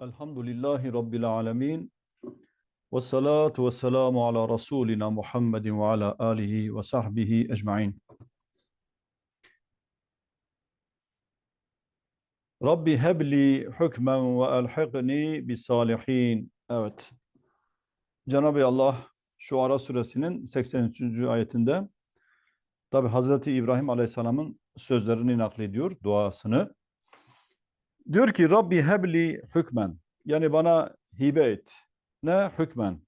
Elhamdülillahi Rabbil alemin. Ve salatu ve selamu ala Resulina Muhammedin ve ala alihi ve sahbihi ecmain. Rabbi hebli hükmen ve elhiqni bis salihin. Evet. Cenab-ı Allah Şuara suresinin 83. ayetinde tabi Hazreti İbrahim Aleyhisselam'ın sözlerini naklediyor, duasını. Diyor ki Rabbi hebli hükmen. Yani bana hibe et. Ne? Hükmen.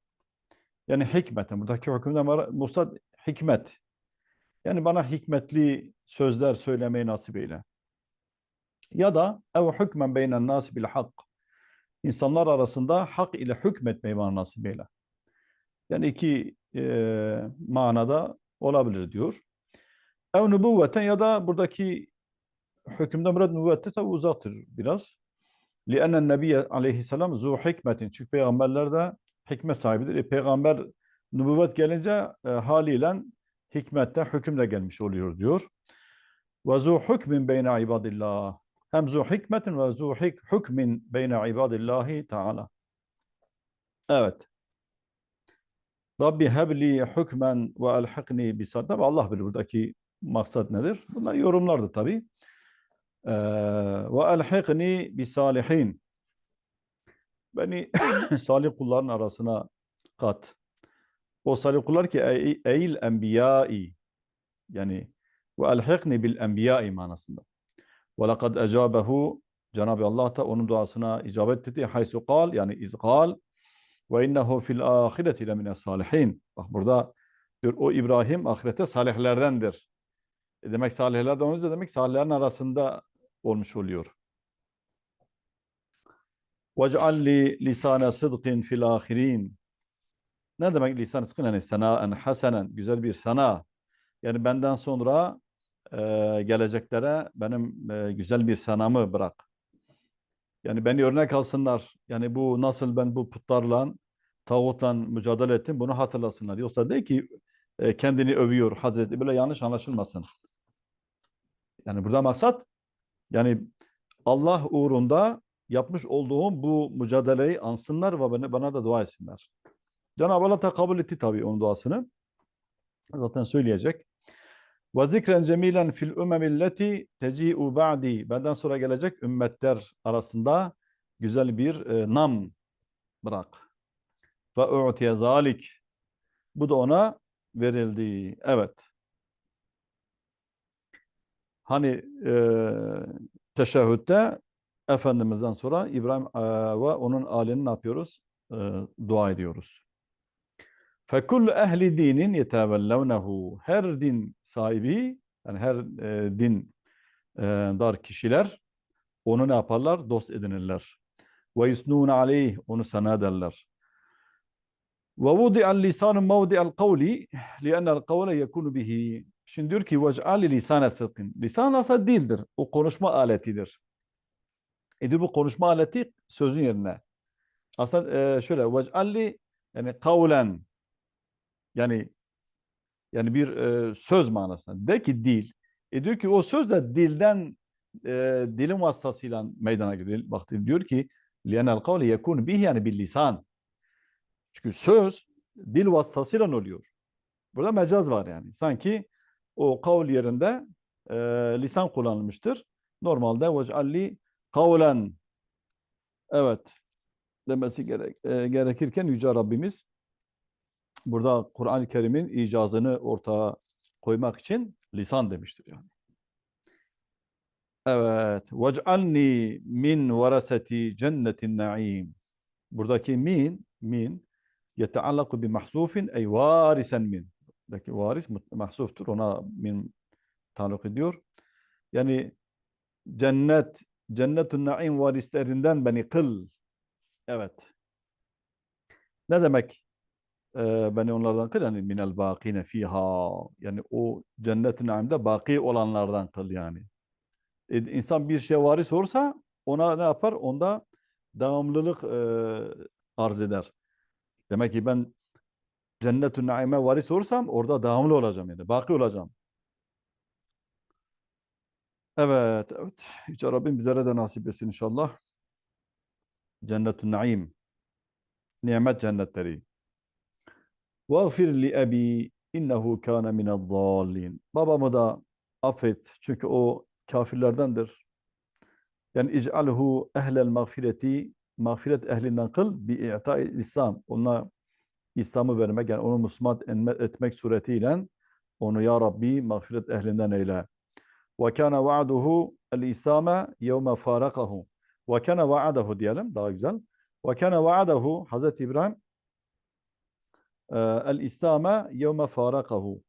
Yani hikmeten. Buradaki hükümden var. Musad hikmet. Yani bana hikmetli sözler söylemeyi nasip eyle. Ya da ev hükmen beynen nasi bil hak. İnsanlar arasında hak ile hükmetmeyi bana nasip eyle. Yani iki e, manada olabilir diyor. Ev nübüvveten ya da buradaki hükümden murad nübüvvette tabi uzaktır biraz. لِأَنَّ النَّبِيَّ aleyhisselam zu hikmetin. Çünkü peygamberler de hikmet sahibidir. E, peygamber nübüvvet gelince e, haliyle hikmette hüküm de gelmiş oluyor diyor. Ve zu hükmin beyne ibadillah. Hem zu hikmetin ve zu hik hükmin beyne ibadillahi teala. Evet. Rabbi hebli hükmen ve elhikni bis Tabi Allah bilir buradaki maksat nedir? Bunlar yorumlardı tabi. Ee, ve elhikni bis salihin. Beni salih kulların arasına kat. O salih kullar ki ey, eyl enbiyai yani ve elhikni bil enbiyai manasında. Ve lekad ecabehu Cenab-ı Allah da onun duasına icabet etti. Haysu kal yani izgal ve innehu fil ahireti lemine salihin. Bak burada diyor o İbrahim ahirete salihlerdendir. E demek salihlerden olunca demek salihlerin arasında olmuş oluyor. وَجْعَلْ lisane sıdkın fil ahirin. Ne demek lisan sıdkın? Yani senaen hasenen, güzel bir sana. Yani benden sonra e, geleceklere benim e, güzel bir sanamı bırak. Yani beni örnek alsınlar. Yani bu nasıl ben bu putlarla, tağutla mücadele ettim bunu hatırlasınlar. Yoksa de ki e, kendini övüyor Hazreti. Böyle yanlış anlaşılmasın. Yani burada maksat yani Allah uğrunda yapmış olduğum bu mücadeleyi ansınlar ve bana, bana da dua etsinler. Cenab-ı Allah da kabul etti tabii onun duasını. Zaten söyleyecek. Ve zikren cemilen fil umemilleti teci'u ba'di. Benden sonra gelecek ümmetler arasında güzel bir e, nam bırak. Ve u'tiye zalik. Bu da ona verildi. Evet. Hani e, teşehhütte Efendimiz'den sonra İbrahim e, ve onun alini ne yapıyoruz? E, dua ediyoruz. Fekul ehli dinin yetevellevnehu. Her din sahibi, yani her e, din e, dar kişiler onu ne yaparlar? Dost edinirler. Ve yusnun aleyh, onu sana ederler. Ve vudi'al lisanun mevdi'al kavli, li'ennel kavle yekunu. Şimdi diyor ki وَجْعَلِ لِسَانَ sıdkın. Lisan aslında dildir. O konuşma aletidir. Edir bu konuşma aleti sözün yerine. Aslında e, şöyle وَجْعَلِ yani kavlen yani yani bir e, söz manasında. De ki dil. E diyor ki o söz de dilden e, dilin vasıtasıyla meydana geliyor. Bak diyor ki لِيَنَا الْقَوْلِ يَكُونُ بِهِ yani bir lisan. Çünkü söz dil vasıtasıyla oluyor. Burada mecaz var yani. Sanki o kavl yerinde e, lisan kullanılmıştır. Normalde vec'alli kavlen evet demesi gerek, e, gerekirken Yüce Rabbimiz burada Kur'an-ı Kerim'in icazını ortaya koymak için lisan demiştir yani. Evet. Vec'alni min veraseti cennetin naim. Buradaki min, min yeteallaku bi mahzufin ey varisen min. Buradaki varis mahsuftur. Ona min taluk ediyor. Yani cennet, cennetun naim varislerinden beni kıl. Evet. Ne demek? Ee, beni onlardan kıl yani minel bakine fiha. Yani o cennet-i naimde baki olanlardan kıl yani. E, insan bir şey varis olursa ona ne yapar? Onda devamlılık e, arz eder. Demek ki ben cennet-ü naime varis olursam orada devamlı olacağım yani. Baki olacağım. Evet, evet. Yüce Rabbim bizlere de nasip etsin inşallah. Cennetün naim. Nimet cennetleri. Li abi innehu kana mined dallin. Babamı da affet çünkü o kafirlerdendir. Yani ic'alhu ehlel mağfireti mağfiret ehlinden kıl bi i'ta'i İslam. Ona İslam'ı vermek yani onu Müslüman etmek suretiyle onu ya Rabbi mağfiret ehlinden eyle. Ve kana va'duhu el-İslam'e yevme farakahu. Ve kana va'adahu diyelim daha güzel. Ve kana va'adahu Hazreti İbrahim e, el-İslam'e yevme farakahu.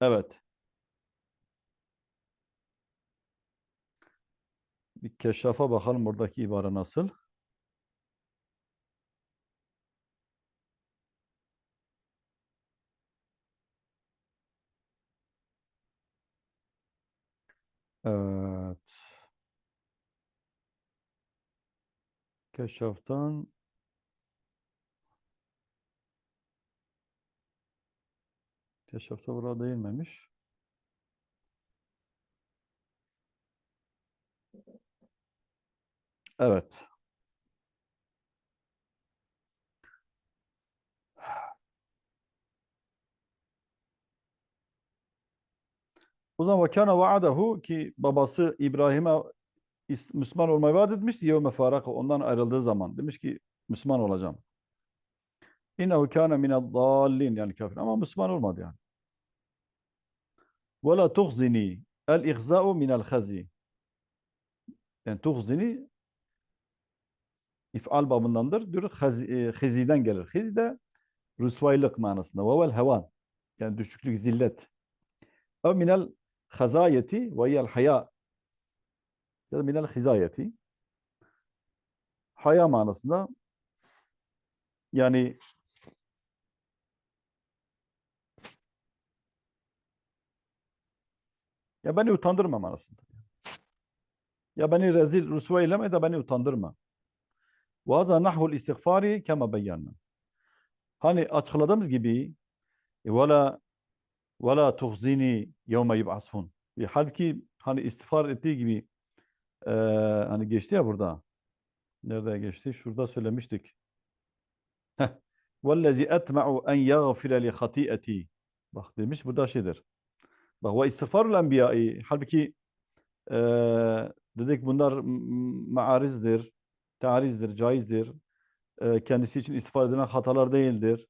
Evet. Bir keşafa bakalım buradaki ibare nasıl. Keşaftan Keşafta burada değilmemiş. Evet. O zaman vakana vaadahu ki babası İbrahim'e Müslüman olmayı vaat etmişti. Yevme faraka ondan ayrıldığı zaman demiş ki Müslüman olacağım. İnnehu kana mined dallin yani kafir ama Müslüman olmadı yani. Ve la tuhzini el ihza'u minel hazi. Yani tuhzini if'al babındandır. Diyor e, hiziden gelir. Hiz de rüsvaylık manasında. Ve vel hevan. Yani düşüklük, zillet. Ev minel hazayeti ve yel haya Ya da minel hizayeti. Haya manasında yani ya beni utandırma manasında. Ya beni rezil rüsva eyleme ya da beni utandırma. Ve haza nahvul istiğfari kema beyyanna. Hani açıkladığımız gibi ولا ولا تخزini yevme yub'asun. E, Halbuki hani istiğfar ettiği gibi e, hani geçti ya burada. Nerede geçti? Şurada söylemiştik. Heh. وَالَّذِي أَتْمَعُ أَنْ يَغْفِرَ لِخَطِيئَتِي Bak demiş burada şeydir. Bak ve istiğfarul enbiyai halbuki e, dedik bunlar m- m- maarizdir, tarizdir, caizdir. E, kendisi için istiğfar edilen hatalar değildir.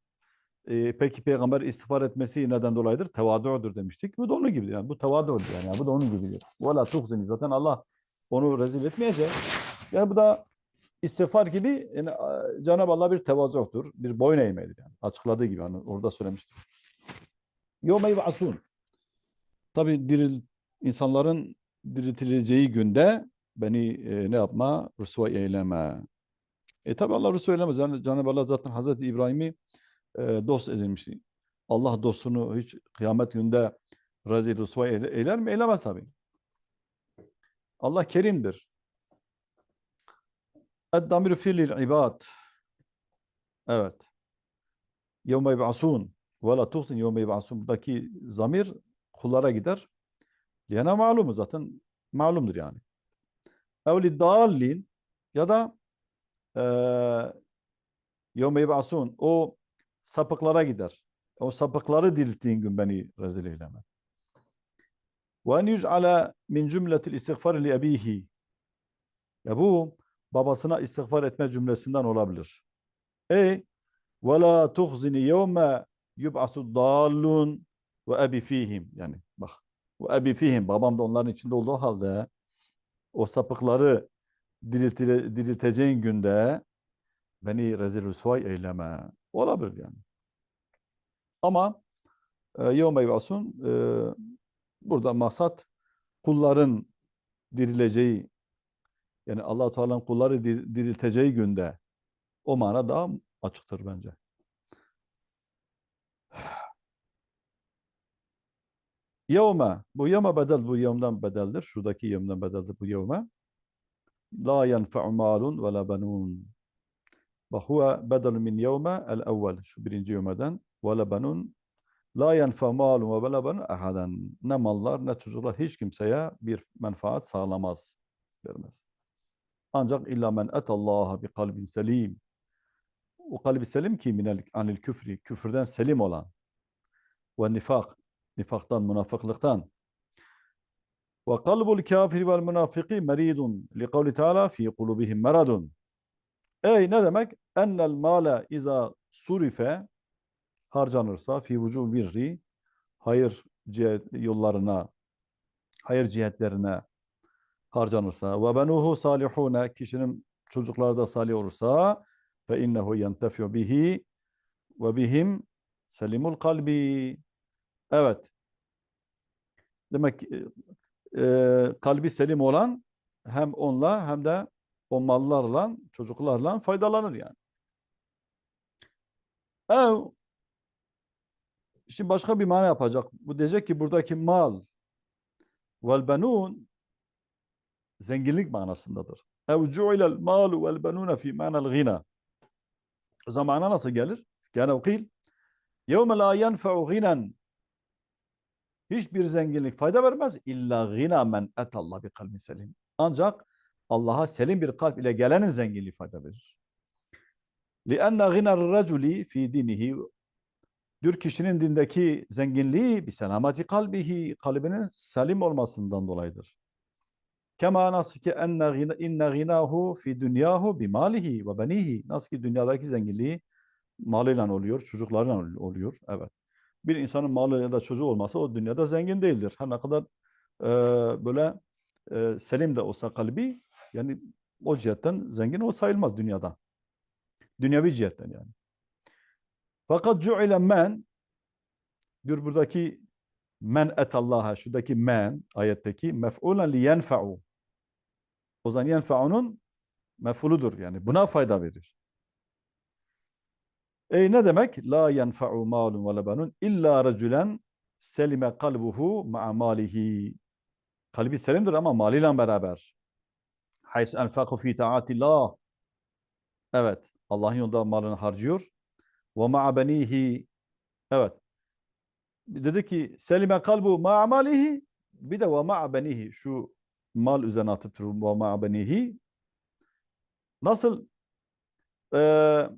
E, peki peygamber istiğfar etmesi neden dolayıdır? Tevadu'dur demiştik. Bu da onun gibidir. Yani bu tevadu'dur yani. yani. Bu da onun gibidir. وَلَا تُخْزِنِ Zaten Allah onu rezil etmeyeceğiz. Yani bu da istiğfar gibi yani Cenab-ı Allah bir tevazuktur. Bir boyun eğmeli yani. Açıkladığı gibi hani orada söylemiştim. Yevme asun. Tabi diril, insanların diriltileceği günde beni e, ne yapma? Rüsva eyleme. E tabi Allah rüsva eylemez. Yani Cenab-ı Allah zaten Hazreti İbrahim'i e, dost edinmişti. Allah dostunu hiç kıyamet günde rezil rüsva eyler mi? Eylemez tabi. Allah kerimdir. Eddamiru filil ibad. Evet. Yevme yub'asun. Ve la tuhsin yevme yub'asun. Buradaki zamir kullara gider. Liyana malumu zaten malumdur yani. Evli dallin ya da eee yevme yub'asun. O sapıklara gider. O sapıkları dirilttiğin gün beni rezil eyleme. Ve en yüc'ale min cümletil istiğfar li ebihi. Ya bu babasına istiğfar etme cümlesinden olabilir. Ey ve la tuhzini yevme yub'asu dallun ve ebi fihim. Yani bak ve ebi fihim. Babam da onların içinde olduğu halde o sapıkları diriltile, dirilteceğin günde beni rezil rüsvay eyleme. Olabilir yani. Ama e, yevme burada maksat kulların dirileceği yani allah Teala'nın kulları dir- dirilteceği günde o mana daha açıktır bence. Yevme, bu yevme bedel, bu yevmden bedeldir. Şuradaki yevmden bedeldir bu yevme. La yenfe'u malun ve la benun. Ve huve bedel min yevme el evvel. Şu birinci yevmeden. Ve la benun. La yenfe'u malun ve la benun ahaden. Ne mallar ne çocuklar hiç kimseye bir menfaat sağlamaz. Vermez. Ancak illa men etallaha bi kalbin selim. O kalbi selim ki minel anil küfri. Küfürden selim olan. Ve nifak. Nifaktan, münafıklıktan. Ve kalbul kafiri vel münafiki meridun. Li kavli teala fi kulubihim meradun. Ey ne demek? Ennel male iza surife harcanırsa fi vücu birri hayır cihet yollarına hayır cihetlerine harcanırsa. Ve benuhu salihune kişinin çocukları da salih olursa fe innehu yentefi'u bihi ve bihim selimul kalbi. Evet. Demek e, kalbi selim olan hem onunla hem de o mallarla çocuklarla faydalanır yani. Ev Şimdi başka bir mana yapacak. Bu diyecek ki buradaki mal vel benun zenginlik manasındadır. Ev cu'ilel malu vel benuna fi manal gina. O zaman mana nasıl gelir? Gene okil. Yevme la yenfe'u ginen. Hiçbir zenginlik fayda vermez. İlla gina men etallah bi kalbin selim. Ancak Allah'a selim bir kalp ile gelenin zenginliği fayda verir. لِأَنَّ غِنَى الرَّجُلِ fi dinihi Dür kişinin dindeki zenginliği bir selamati kalbihi, kalbinin salim olmasından dolayıdır. Kema nasıl ki enne inne fi dünyahu bi malihi ve benihi. Nasıl ki dünyadaki zenginliği malıyla oluyor, çocuklarıyla ol- oluyor. Evet. Bir insanın malı ya da çocuğu olmasa o dünyada zengin değildir. Her ne kadar e, böyle e, selim de olsa kalbi yani o cihetten zengin o sayılmaz dünyada. Dünyevi cihetten yani. Fakat cu'ile men diyor buradaki men etallaha şuradaki men ayetteki mef'ulen li yenfe'u. O zaman yenfe'unun mef'uludur yani buna fayda verir. E ne demek? La yenfe'u malun ve lebenun illa racülen selime kalbuhu ma'a malihi. Kalbi selimdir ama maliyle beraber. Haysu enfeku fi taatillah. Evet. Allah'ın yolunda malını harcıyor. Ve ma'a benihi. Evet. Dedi ki selime kalbu ma'a malihi. Bir de ve ma'a benihi. Şu mal üzerine atıp durur. Ve ma'a benihi. Nasıl eee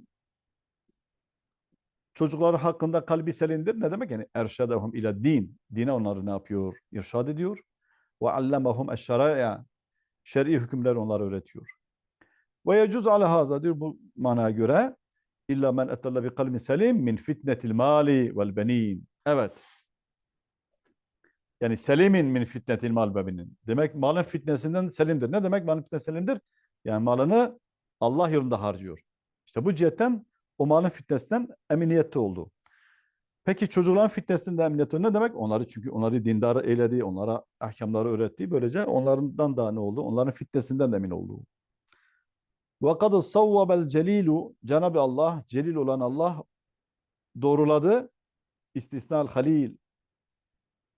çocukları hakkında kalbi selindir. Ne demek? Yani erşedehum ile din. Dine onları ne yapıyor? İrşad ediyor. Ve allemehum eşşaraya. Şer'i hükümler onlara öğretiyor. Ve yecuz ala haza diyor bu manaya göre illa men etalla bi kalbin selim min fitnetil mali vel benin. Evet. Yani selimin min fitnetil mal ve benin. Demek malın fitnesinden selimdir. Ne demek malın fitnesi selimdir? Yani malını Allah yolunda harcıyor. İşte bu cihetten o malın fitnesinden eminiyette oldu. Peki çocukların fitnesinden de eminiyette oldu. Ne demek? Onları çünkü onları dindar eyledi, onlara ahkamları öğretti. Böylece onlardan da ne oldu? Onların fitnesinden de emin oldu. Ve kad savvabel celilu Cenab-ı Allah, celil olan Allah doğruladı. İstisnal halil.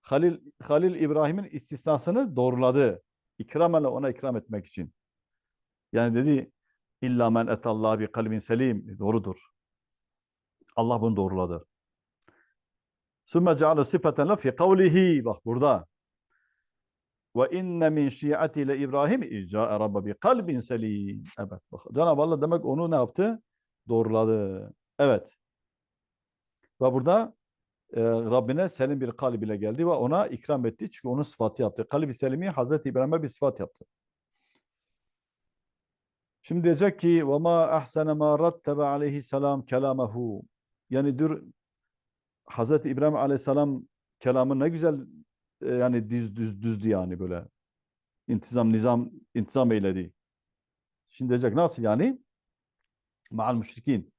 Halil, Halil İbrahim'in istisnasını doğruladı. İkramen ona ikram etmek için. Yani dedi İlla men etallah bi kalbin selim. Doğrudur. Allah bunu doğruladı. Sümme ceale sıfaten la fi kavlihi. Bak burada. Ve inne min şiati ile İbrahim izca'a rabbe bi kalbin selim. Evet. Bak, Cenab-ı Allah demek onu ne yaptı? Doğruladı. Evet. Ve burada e, Rabbine selim bir kalb ile geldi ve ona ikram etti. Çünkü onun sıfatı yaptı. Kalbi selimi Hazreti İbrahim'e bir sıfat yaptı. Şimdi diyecek ki وَمَا أَحْسَنَ مَا رَتَّبَ aleyhisselam kelamahu. Yani dur Hazreti İbrahim aleyhisselam kelamı ne güzel yani düz düz düzdü yani böyle. İntizam, nizam, intizam eyledi. Şimdi diyecek nasıl yani? Ma'al müşrikin.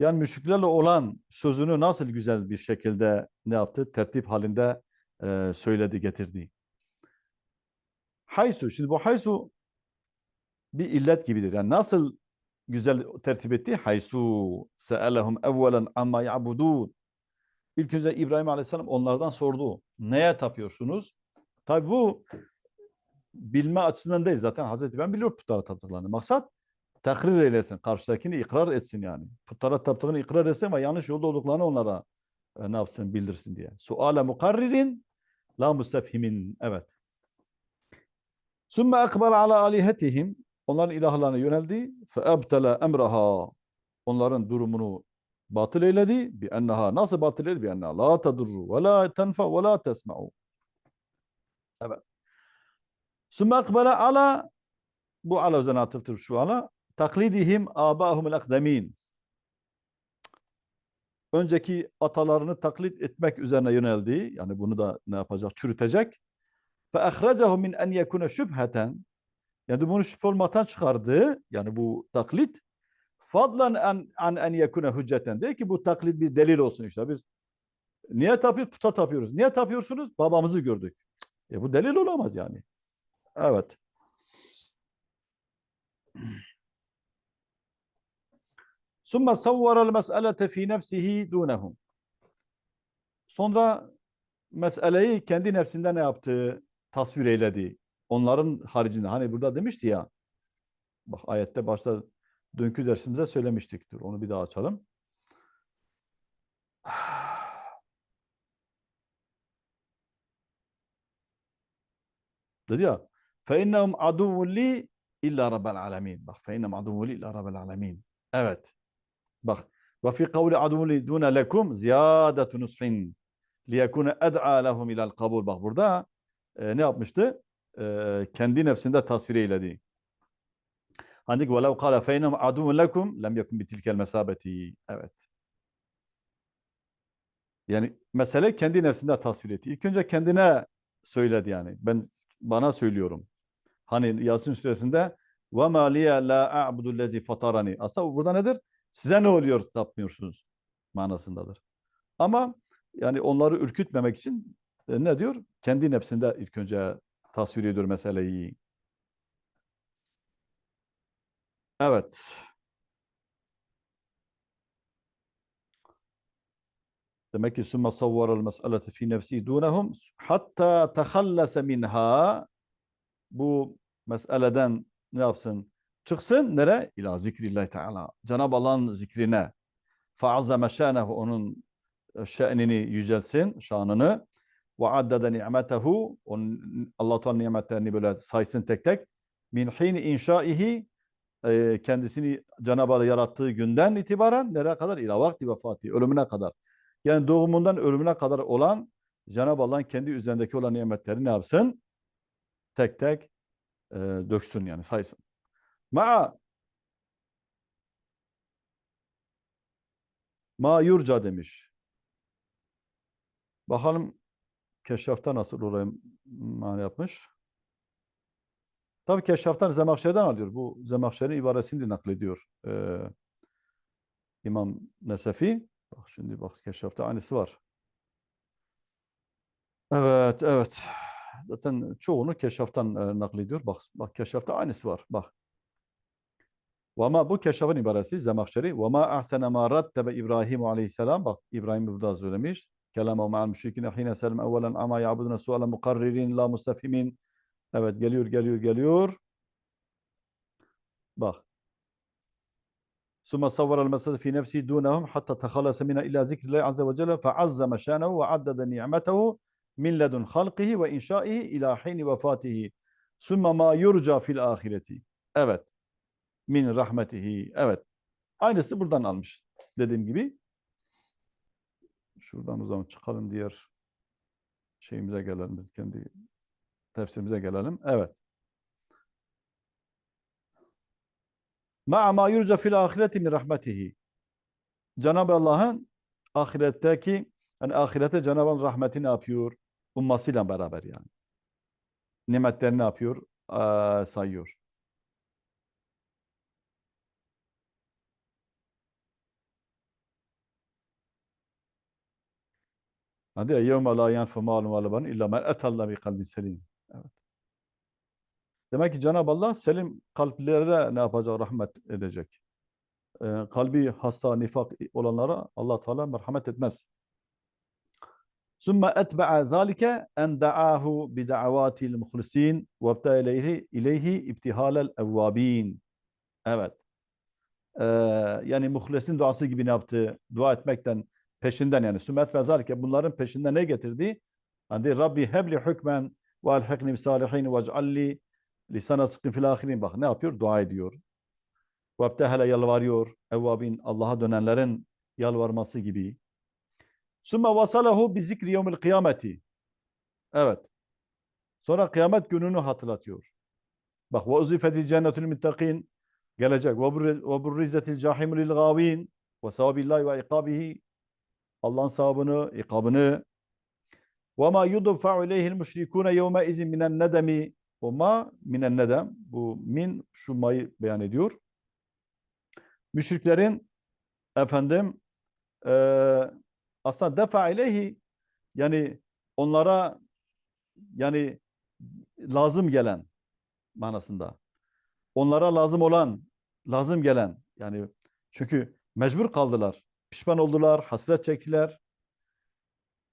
Yani müşriklerle olan sözünü nasıl güzel bir şekilde ne yaptı? Tertip halinde e, söyledi, getirdi. Haysu. Şimdi bu haysu bir illet gibidir. Yani nasıl güzel tertip etti? Haysu se'elehum evvelen amma ya'budun. İlk önce İbrahim Aleyhisselam onlardan sordu. Neye tapıyorsunuz? Tabi bu bilme açısından değil zaten Hazreti İbrahim biliyor putlara taptıklarını. Maksat takrir eylesin, karşıdakini ikrar etsin yani. Putlara taptığını ikrar etsin ve yanlış yolda olduklarını onlara e, ne yapsın bildirsin diye. Suale mukarririn la mustefhimin. Evet. Sümme ekber ala alihetihim. Onların ilahlarına yöneldi. Fe ebtele emraha. Onların durumunu batıl eyledi. Bi enneha nasıl batıl eyledi? Bi enneha la tadurru ve la tenfa ve la tesma'u. Evet. Sümme ekbele ala bu ala üzerine atıftır şu ala. Taklidihim abahumul akdemin. Önceki atalarını taklit etmek üzerine yöneldi. Yani bunu da ne yapacak? Çürütecek. Fe ahracahu min en yekune şüpheten. Yani bunu şüphe olmaktan çıkardı. Yani bu taklit fadlan an, an en yekune hücceten. Değil ki bu taklit bir delil olsun işte. Biz niye tapıyoruz? Puta tapıyoruz. Niye tapıyorsunuz? Babamızı gördük. E bu delil olamaz yani. Evet. Sümme savvaral mes'elete fi nefsihi dunehum. Sonra meseleyi kendi nefsinde ne yaptı? Tasvir eyledi. Onların haricinde. Hani burada demişti ya. Bak ayette başta dünkü dersimize söylemiştik. Dur onu bir daha açalım. Dedi ya فَاِنَّهُمْ عَدُوٌ لِي illa rabbel alemin. Bak فَاِنَّهُمْ عَدُوٌ لِي illa rabbel alemin. Evet. Bak ve fi kavli adun duna lekum ziyadatu nushin liyekune ed'a lehum ilal kabul. Bak burada e, ne yapmıştı? E, kendi nefsinde tasvir eyledi. Hani lev kâle feynehum adun lekum lem yekun bitilkel mesabeti. Evet. Yani mesele kendi nefsinde tasvir etti. İlk önce kendine söyledi yani. Ben bana söylüyorum. Hani Yasin suresinde ma liye la a'budu lezi fatarani. Aslında burada nedir? Size ne oluyor tapmıyorsunuz manasındadır. Ama yani onları ürkütmemek için e, ne diyor? Kendi nefsinde ilk önce tasvir ediyor meseleyi. Evet. Demek ki sümme savvaral mes'elete fi nefsi dunehum hatta tehallese minha bu meseleden ne yapsın? Çıksın nere? İla zikrillahi teala. Cenab-ı Allah'ın zikrine. Fa'azzame şânehu onun şe'nini yücelsin, şanını. Ve addede ni'metehu Allah Teala nimetlerini böyle saysın tek tek. Min hin inşaihi kendisini Cenab-ı Allah yarattığı günden itibaren nereye kadar? İla vakti vefati, ölümüne kadar. Yani doğumundan ölümüne kadar olan Cenab-ı Allah'ın kendi üzerindeki olan nimetleri ne yapsın? Tek tek e, döksün yani saysın. Ma ma yurca demiş. Bakalım Keşraf'ta nasıl oraya mani yapmış. Tabi Keşraf'tan Zemakşer'den alıyor. Bu Zemakşer'in ibaresini naklediyor. Ee, İmam Nesefi. Bak şimdi bak Keşraf'ta aynısı var. Evet, evet. Zaten çoğunu Keşraf'tan e, naklediyor. Bak, bak Keşraf'ta aynısı var. Bak. Vama bu keşafın ibaresi Zemakşeri. Vama ahsene ma rattebe İbrahim aleyhisselam. Bak İbrahim burada söylemiş. Kelama ma'al müşrikine hine selim evvelen ama ya'buduna suale mukarririn la mustafimin. Evet geliyor geliyor geliyor. Bak. ثم صور المسألة في نفسه دونهم حتى تخلص منها إلى ذكر الله عز وجل فعظم شانه وعدد نعمته من لدن خلقه وإنشائه إلى حين وفاته ثم ما يرجى في الآخرة. Evet min rahmetihi. Evet. Aynısı buradan almış. Dediğim gibi. Şuradan o zaman çıkalım diğer şeyimize gelelim. Biz kendi tefsirimize gelelim. Evet. Ma ma yurca fil ahireti min rahmetihi. Cenab-ı Allah'ın ahiretteki yani ahirete Cenab-ı Allah'ın rahmeti ne yapıyor? Ummasıyla beraber yani. Nimetlerini ne yapıyor? Ee, sayıyor. Hadi ya yevme la yenfu malun ve lebanun illa men etallah bi kalbin selim. Demek ki Cenab-ı Allah selim kalplere ne yapacak? Rahmet edecek. Ee, kalbi hasta, nifak olanlara Allah Teala merhamet etmez. Zalike en da'ahu bi da'avatil muhlisin ve ebta ileyhi, ileyhi ibtihalel evvabin. Evet. Ee, yani muhlesin duası gibi ne yaptı? Dua etmekten peşinden yani sümmet ve zalike bunların peşinde ne getirdi? Hani Rabbi hebli hükmen ve alhikni salihin ve ec'alli Lisana sıkkın fil ahirin bak ne yapıyor? Dua ediyor. Vebtehele yalvarıyor. Evvabin Allah'a dönenlerin yalvarması gibi. Sümme vasalahu bi zikri yevmil kıyameti. Evet. Sonra kıyamet gününü hatırlatıyor. Bak ve uzifetil cennetül muttakin gelecek. Ve burrizetil cahimu lil gavin ve sawabillahi ve ikabihi Allah'ın savabını, ikabını ve ma yudfa'u ileyhil müşrikûne yevme izin minen nedemi o ma minen nedem bu min şu mayı beyan ediyor. Müşriklerin efendim eee aslında defa ileyhi yani onlara yani lazım gelen manasında. Onlara lazım olan, lazım gelen yani çünkü mecbur kaldılar. Pişman oldular, hasret çektiler.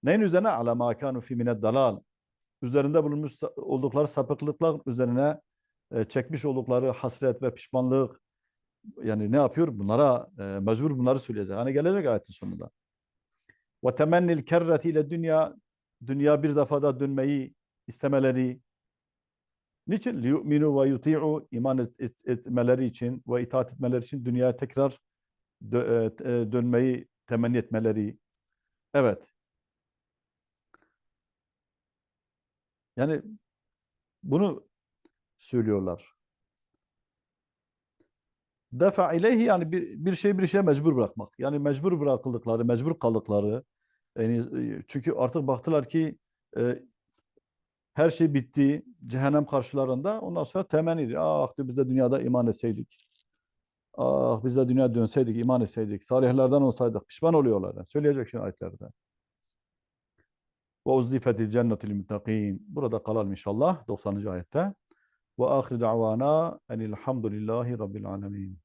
Neyin üzerine? Ala ma kanu fi dalal. Üzerinde bulunmuş oldukları sapıklıklar üzerine e, çekmiş oldukları hasret ve pişmanlık yani ne yapıyor? Bunlara e, mecbur bunları söyleyecek. Hani gelecek ayetin sonunda. Ve temennil kerreti ile dünya dünya bir defada dönmeyi istemeleri niçin? liyu'minu ve yuti'u iman et- et- etmeleri için ve itaat etmeleri için dünyaya tekrar dö- e, e, dönmeyi temenni etmeleri. Evet. Yani bunu söylüyorlar. Defa ileyhi yani bir, bir şey bir şeye mecbur bırakmak. Yani mecbur bırakıldıkları, mecbur kaldıkları. Yani e, çünkü artık baktılar ki e, her şey bitti. Cehennem karşılarında. Ondan sonra temenni. Ah biz de dünyada iman etseydik. Ah biz de dünya dönseydik, iman etseydik. Salihlerden olsaydık. Pişman oluyorlar. Yani söyleyecek şimdi ayetlerde. Ve uzdifetil cennetil muttakin. Burada kalalım inşallah 90. ayette. Ve ahir da'vana enilhamdülillahi rabbil alemin.